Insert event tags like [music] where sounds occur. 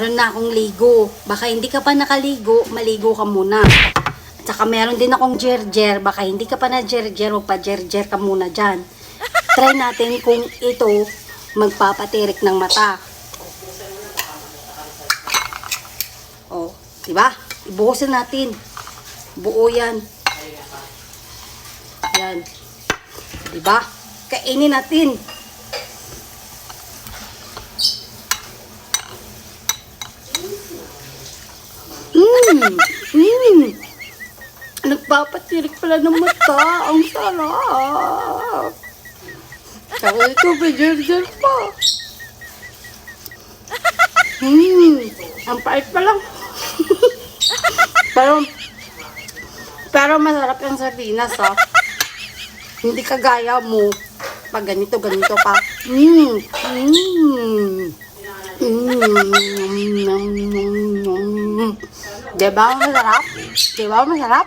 Meron na akong ligo. Baka hindi ka pa nakaligo, maligo ka muna. At saka meron din akong jerjer. Baka hindi ka pa na jerjer, magpa-jerjer ka muna dyan. Try natin kung ito magpapatirik ng mata. Oh, di ba? Ibuhusin natin. Buo yan. Yan. Di ba? Kainin natin. Mmm! Nagpapatirik pala ng mata. Ang sarap. Saka ito, jar pa. Mmm! Ang pait pa lang. [laughs] pero, pero masarap yung sardinas, ha. Hindi kagaya mo. Pag ganito, ganito pa. Mmm! Mmm! Mmm! Diba masarap? Diba masarap?